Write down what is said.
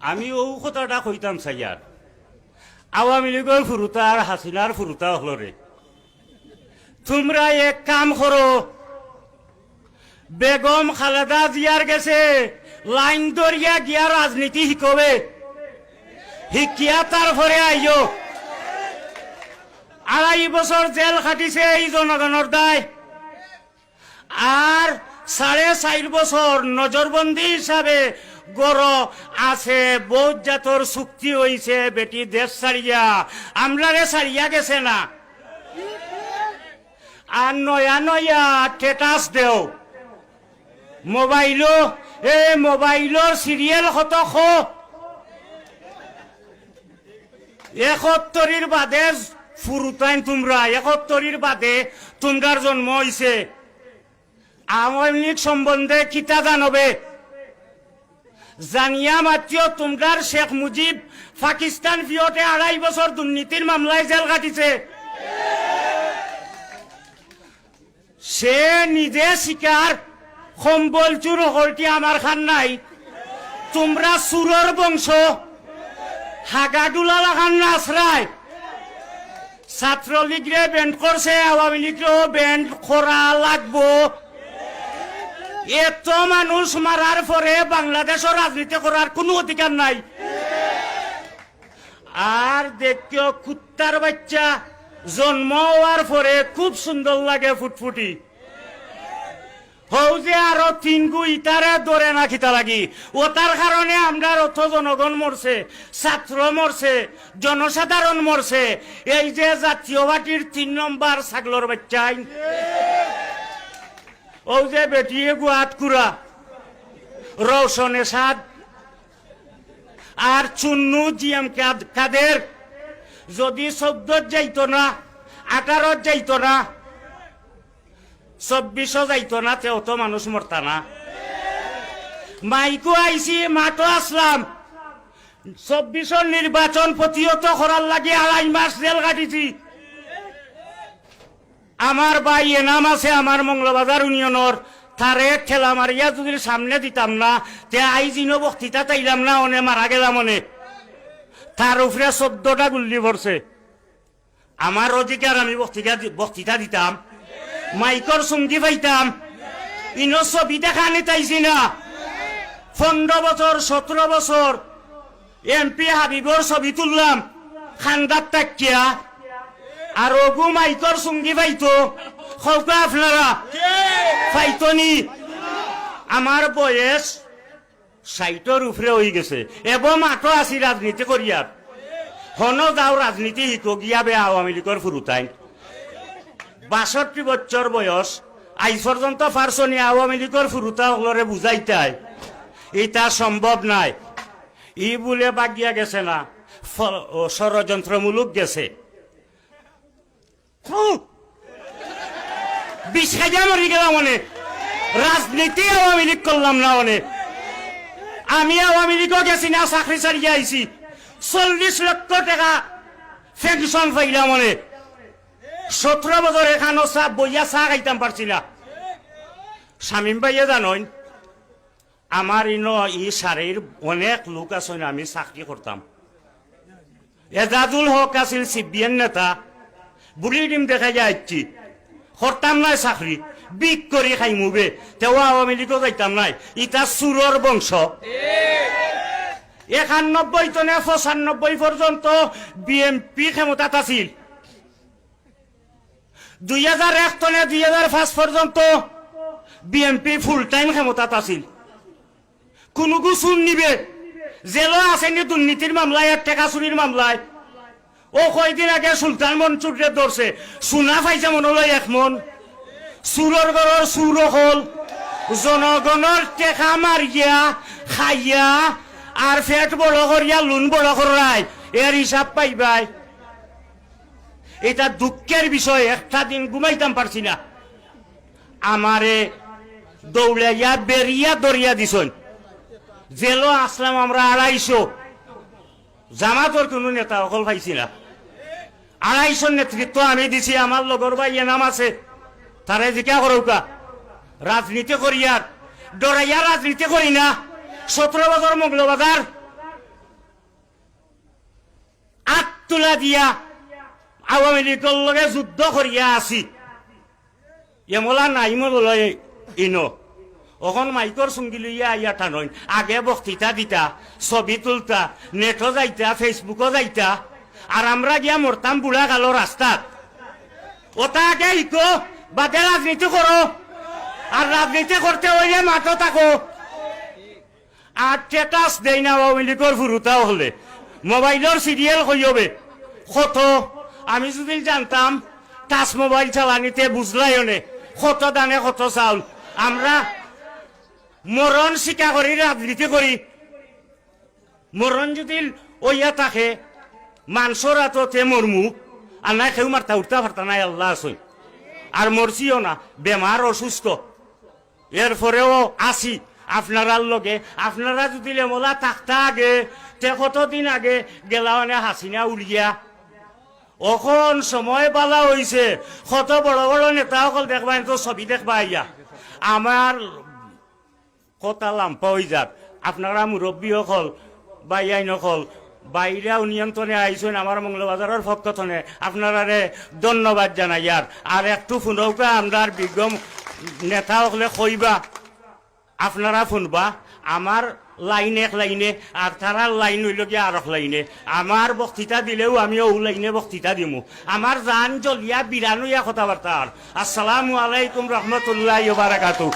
আমি ও কথাটা কইতাম সাইয়ার আওয়ামী লীগের ফুরুতা আর হাসিনার ফুরুতা হল রে তোমরা এক কাম করো, বেগম খালেদা জিয়ার গেছে, লাইন দরিয়া গিয়া রাজনীতি শিকবে। শিকিয়া তারপরে আইও। আড়াই বছর জেল খাটিছে এই জনগণের দায়। আর সাড়ে চার বছর নজরবন্দি হিসাবে গড় আছে, বহুত জাতর চুক্তি হইছে, বেটি দেশ ছাড়িয়া। আমরারে ছাড়িয়া গেছে না। আর নয়া নয়া টেটাস দেও। মোবাইলো এ মোবাইলৰ চিৰিয়েল কত খো এসত্তরির বাদে ফুরুতাইন তোমরা এসত্তরির বাদে তোমরার জন্ম হইছে। আওয়ামী লীগ সম্বন্ধে কিতা জানবে? জানিয়া মাত্র তোমরার শেখ মুজিব পাকিস্তান ভিওতে আড়াই বছর দুর্নীতির মামলায় জেল কাটিছে। সে নিজে শিকার সম্বল চুর হলটি আমার খান নাই। তোমরা সুরর বংশ হাগাডুলা লাগান নাচরায় ছাত্রলীগরে ব্যান্ড করছে, আওয়ামী লীগরেও ব্যান্ড করা লাগবো। এত মানুষ মারার পরে বাংলাদেশের রাজনীতি করার কোনো অধিকার নাই। আর দেখিও কুত্তার বাচ্চা, জন্ম হওয়ার পরে খুব সুন্দর লাগে ফুটফুটি। হৌ যে আরও তিন গু ইটারে দরে না খিতা লাগি। ও তার কারণে আমরা অত জনগণ মরছে, ছাত্র মরছে, জনসাধারণ মরছে। এই যে জাতীয় পার্টির তিন নম্বর ছাগলর বাচ্চাই ও যে বেটিয়ে গুয়াত কুড়া রৌশনে সাদ। আর চুন্নু জিএম কাদের? যদি চোদ্দত যাইতো না, আঠারোত যাইতো না চব্বিশও যাইতো না, তেও তো মানুষ মরতা না। মাইকো আইসি মাতো আসলাম। চব্বিশর নির্বাচন প্রতিহত করার লাগে আড়াই মাস জেল কাটিছি আমার ভাই এনাম আছে, আমার মঙ্গলবাজার ইউনিয়নের। তারে ঠেলা মারিয়া যদি সামনে দিতাম না তে আইজিনো বক্তৃতা তাইলাম না, অনে মারা গেলাম অনে। তার উপরে চোদ্দটা গুল্লি পড়ছে আমার অধিকার আমি বক্তৃতা বক্তৃতা দিতাম। মাইকর সঙ্গী পাইতাম। ইনো ছবি দেখা নিতাইছি না। পনেরো বছর সতেরো বছর এমপি হাবিবর ছবি তুললাম। খান্দার তাকিয়া। আর অগু মাইকর সঙ্গী পাইতো সৌকা আপনারা? পাইতনি আমার বয়স সাইটর উপরে হয়ে গেছে। এবং মাতো আছি রাজনীতি করিয়ার হন যাও রাজনীতি শিকো গিয়া বে আওয়ামী লীগের ফুরুতাই। বাষট্টি বছর বয়স আজ পর্যন্ত পারছনি আওয়ামী লীগের ফুরুতা হলরে বুঝাইতাই। এটা সম্ভব নাই। ই বলে বাগিয়া গেছে না। ষড়যন্ত্রমূলক গেছে। বিষ খাইয়া মরি গেলাম অনেক রাজনীতি আওয়ামী লীগ করলাম না অনেক আমি আওয়ামী লীগও গেছি না, চাকরি চালিয়ে আইছি। চল্লিশ লক্ষ টাকা পেনশন পাইলাম অনেক সতেরো বছর এখানো চা বইয়া চা খাইতাম পারছি না। স্বামীম ভাইয়ে জানইন, আমার ইনো ই সারের অনেক লোক আছেন আমি চাকরি করতাম। এজাজুল হক আছিল সিবিএন নেতা। বুলি ডিম দেখা যাচ্ছি। করতাম নাই চাকরি, বিক করে খাইমুবে তেও আওয়ামী লীগও যাইতাম নাই। ইটা চুরর বংশ। একানব্বই টনে পঁচানব্বই পর্যন্ত বিএমপি ক্ষমতাত আছিল। দুই হাজার এক টনে দুই হাজার পাঁচ পর্যন্ত বিএমপি ফুল টাইম ক্ষমতাত আছিল। কোনো গুছুন নিবে। জেলও আসেনি দুর্নীতির মামলায় টাকা চুরির মামলায়। ও কয়দিন আগে সুলতান মনসুরে ধরছে। সোনা পাইছে মনলৈ এক মন। চুৰৰ ঘৰৰ চুৰ হল, জনগণৰ টেকা মাৰিয়া, খাইয়া আর ফেট বড় করিয়া লুন বড় করাই এর হিসাব পাইবাই। এটা দুঃখের বিষয়, একটা দিন ঘুমাইতাম পারছি না। আমারে দৌড়াইয়া বেরিয়া দরিয়া দিছন জেলো আসলাম, আমরা আড়াইশো। জামাতর কোনো নেতা অকল পাইছি না আড়াইশোর নেতৃত্ব আমি দিছি আমার লগর বা ইয়ে নাম আছে। তারে জিকা করৌকা রাজনীতি করি আর ডরাইয়া রাজনীতি করি না। সতেরো বাজার মোগল বাজার আট দিয়া। আওয়ামী লীগের লগে যুদ্ধ করিয়া আছি। এমলা নাই মল ইনো। অখন মাইকর সঙ্গী লইয়া আইয়া টানইন। আগে বক্তৃতা দিতা, ছবি তুলতা, নেটও যাইতা ফেসবুকও যাইতা। আর আমরা গিয়া মরতাম বুড়া কালো রাস্তাত ওটা আগে ইকো বাদে রাজনীতি করো। আর রাজনীতি করতে হইলে মাঠও থাকো। আর টেটাস দেই না আওয়ামী লীগের ফুরুতাও হলে। মোবাইলের সিরিয়াল হইবে কত আমি যদি জানতাম, টাচ মোবাইল চালানিতে বুঝলাই অনে কত দানে কত চাউল। আমরা মরণ শিকা করি, রাজনীতি করি। মরণ যদি ওইয়া থাকে মানসর আততে মরমু, আর নাই কেউ মারতা উঠতা পারতা নাই, আল্লাহ আসই আর মরছিও না, বেমার অসুস্থ। এরপরেও আসি আপনারার লগে। আপনারা যদি লেমলা থাকতা আগে, তে কতদিন আগে গেলা মানে হাসিনা উলিয়া অখন সময় পালা হইছে, কত বড় বড় নেতাসকল দেখবা তো ছবি দেখবা ইয়া। আমার কথা লাম্পা হয়ে যাক। আপনারা মুরব্বী হল বা ইয়াইন হল বাইরা নিয়ন্ত্রণে আইসেন আমার মঙ্গলবাজারের পক্ষথনে আপনারারে ধন্যবাদ জানাই আর আর একটু শুনৌকা আমরা বিজ্ঞ নেতা হলে কইবা আপনারা ফোনবা আমার লাইন এক লাইনে, আর তারার লাইন হইল গিয়ে আর এক লাইনে। আমার বক্তৃতা দিলেও আমি ও লাইনে বক্তৃতা দিমু। আমার জান জলিয়া বিরানুয়া কথাবার্তা আর আসসালামু আলাইকুম রহমতুল্লাহ বারাকাতু